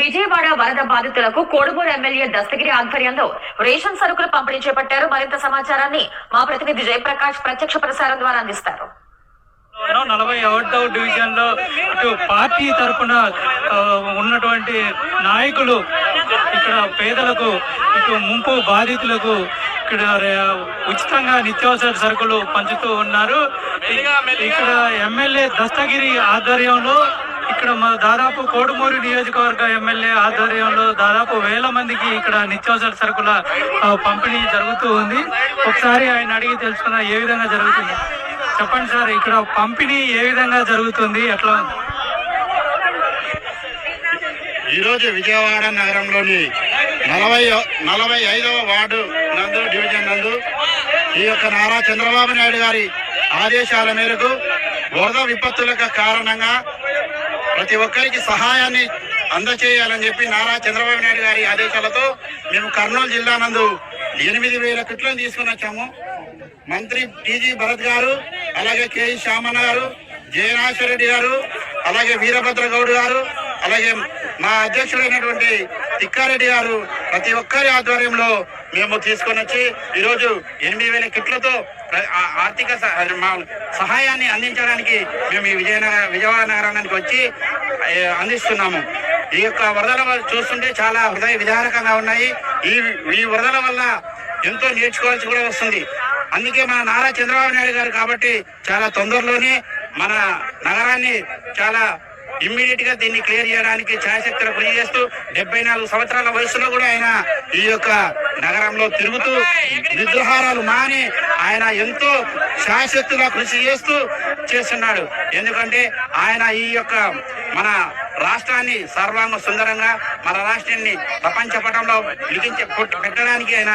విజయవాడ వరద బాధితులకు కోడుమూరు ఎమ్మెల్యే దస్తగిరి ఆధ్వర్యంలో రేషన్ సరుకులు పంపిణీ చేపట్టారు. మరింత సమాచారాన్ని మా ప్రతినిధి జయప్రకాష్ ప్రత్యక్ష ప్రసారం ద్వారా అందిస్తారు. నలభై ఒకటవ డివిజన్లో ఇటు పార్టీ తరఫున ఉన్నటువంటి నాయకులు ఇక్కడ పేదలకు ఇటు ముంపు బాధితులకు ఇక్కడ ఉచితంగా నిత్యావసర సరుకులు పంచుతూ ఉన్నారు. ఇక్కడ ఎమ్మెల్యే దస్తగిరి ఆధ్వర్యంలో ఇక్కడ మా దాదాపు కోడుమూరు నియోజకవర్గ ఎమ్మెల్యే ఆధ్వర్యంలో దాదాపు వేల మందికి ఇక్కడ నిత్యావసర సరుకుల ఆ, పంపిణీ జరుగుతూ ఉంది. ఒకసారి ఆయన అడిగి తెలుసుకున్న ఏ విధంగా జరుగుతుంది. చెప్పండి సార్ ఇక్కడ పంపిణీ ఏ విధంగా జరుగుతుంది? ఎట్లా ఉంది? ఈరోజు విజయవాడ నగరంలోని నలభై నలభై ఐదవ వార్డు నందు డివిజన్ నందు ఈ యొక్క నారా చంద్రబాబు నాయుడు గారి ఆదేశాల మేరకు వరద విపత్తులకు కారణంగా ప్రతి ఒక్కరికి సహాయాన్ని అందచేయాలని చెప్పి నారా చంద్రబాబు నాయుడు గారి ఆదేశాలతో మేము కర్నూలు జిల్లా నందు ఎనిమిది వేల కిట్లను తీసుకుని వచ్చాము. మంత్రి టీజీ భరత్ గారు అలాగే కేఈ శ్యామన్ గారు జయనాశ్వర రెడ్డి గారు అలాగే వీరభద్ర గౌడ్ గారు అలాగే మా అధ్యక్షుడైనటువంటి తిక్కారెడ్డి గారు ప్రతి ఒక్కరి ఆధ్వర్యంలో మేము తీసుకొని వచ్చి ఈరోజు ఎనిమిది వేల కిట్లతో ఆర్థిక సహాయాన్ని అందించడానికి మేము ఈ విజయనగర విజయవాడ నగరానికి వచ్చి అందిస్తున్నాము. ఈ యొక్క వరదల చూస్తుంటే చాలా హృదయ విధానకంగా ఉన్నాయి. ఈ ఈ వరదల వల్ల ఎంతో నేర్చుకోవాల్సి కూడా వస్తుంది. అందుకే మన నారా చంద్రబాబు నాయుడు గారు కాబట్టి చాలా తొందరలోనే మన నగరాన్ని చాలా ఇమ్మీడియట్గా దీన్ని క్లియర్ చేయడానికి ఛాయశక్తులు కృషి చేస్తూ డెబ్బై నాలుగు సంవత్సరాల వయసులో కూడా ఆయన ఈ యొక్క నగరంలో తిరుగుతూ నిద్రహారాలు మాని ఆయన ఎంతో శాశక్తుగా కృషి చేస్తూ చేస్తున్నాడు. ఎందుకంటే ఆయన ఈ యొక్క మన రాష్ట్రాన్ని సర్వాంగ సుందరంగా మన రాష్ట్రాన్ని ప్రపంచ పటంలో విధించే పెట్టడానికి ఆయన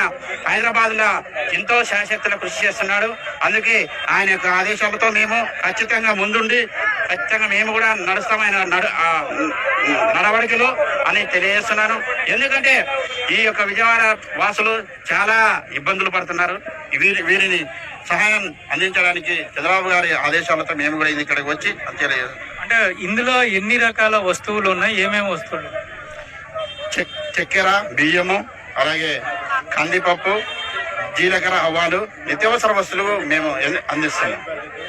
హైదరాబాద్లో ఎంతో శాశక్తుల కృషి చేస్తున్నాడు. అందుకే ఆయన యొక్క ఆదేశాలతో మేము ఖచ్చితంగా ముందుండి ఖచ్చితంగా మేము కూడా నడుస్తామైన నడవడికలో అని తెలియజేస్తున్నాను. ఎందుకంటే ఈ యొక్క విజయవాడ వాసులు చాలా ఇబ్బందులు పడుతున్నారు. వీరి వీరిని సహాయం అందించడానికి చంద్రబాబు గారి ఆదేశాలతో మేము కూడా ఇది ఇక్కడికి వచ్చి అంటే ఇందులో ఎన్ని రకాల వస్తువులు ఉన్నాయి? ఏమేమి వస్తువులు? చెక్- చక్కెర బియ్యము అలాగే కందిపప్పు జీలకర్ర అవ్వాలు నిత్యావసర వస్తువులు మేము అందిస్తున్నాం.